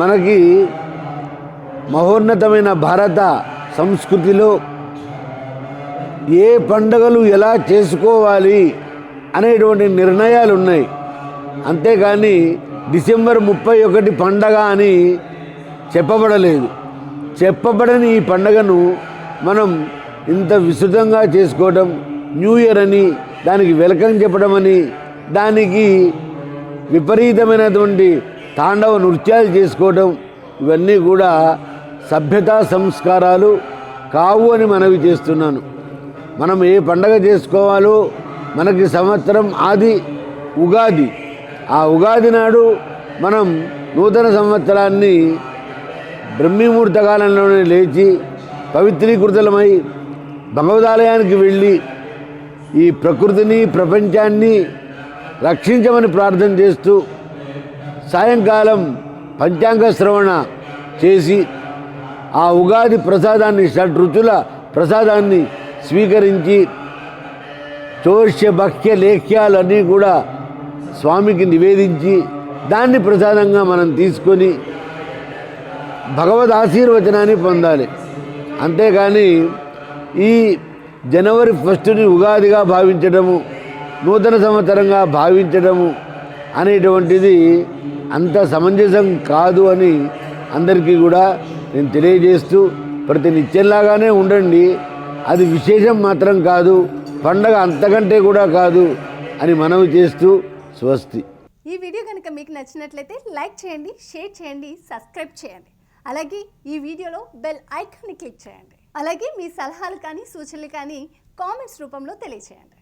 మనకి మహోన్నతమైన భారత సంస్కృతిలో ఏ పండుగలు ఎలా చేసుకోవాలి అనేటువంటి నిర్ణయాలు ఉన్నాయి అంతేకాని డిసెంబర్ ముప్పై ఒకటి పండగ అని చెప్పబడలేదు. చెప్పబడని ఈ పండగను మనం ఇంత విస్తృతంగా చేసుకోవడం న్యూ ఇయర్ అని దానికి వెల్కమ్ చెప్పడం అని దానికి విపరీతమైనటువంటి తాండవ నృత్యాలు చేసుకోవడం ఇవన్నీ కూడా సభ్యతా సంస్కారాలు కావు అని మనవి చేస్తున్నాను. మనం ఏ పండగ చేసుకోవాలో మనకి సంవత్సరం ఆది ఉగాది. ఆ ఉగాది నాడు మనం నూతన సంవత్సరాన్ని బ్రహ్మీముహూర్త కాలంలోనే లేచి పవిత్రీకృతమై భగవదాలయానికి వెళ్ళి ఈ ప్రకృతిని ప్రపంచాన్ని రక్షించమని ప్రార్థన చేస్తూ సాయంకాలం పంచాంగ శ్రవణ చేసి ఆ ఉగాది ప్రసాదాన్ని షడ్రుచుల ప్రసాదాన్ని స్వీకరించి చోష్య భక్ష్య లేఖ్యాలన్నీ కూడా స్వామికి నివేదించి దాన్ని ప్రసాదంగా మనం తీసుకొని భగవద్ ఆశీర్వచనాన్ని పొందాలి. అంతేకాని ఈ జనవరి ఫస్ట్ని ఉగాదిగా భావించడము నూతన సంవత్సరంగా భావించడము అనేటువంటిది అంత సమంజసం కాదు అని అందరికీ కూడా నేను తెలియజేస్తూ ప్రతి నిత్యంలాగానే ఉండండి. అది విశేషం మాత్రం కాదు పండగ అంతకంటే కూడా కాదు అని మనవి చేస్తూ స్వస్తి. ఈ వీడియో కనుక మీకు నచ్చినట్లయితే లైక్ చేయండి షేర్ చేయండి సబ్స్క్రైబ్ చేయండి. అలాగే ఈ వీడియోలో బెల్ ఐకాన్ని క్లిక్ చేయండి. అలాగే మీ సలహాలు కానీ సూచనలు కానీ కామెంట్స్ రూపంలో తెలియచేయండి.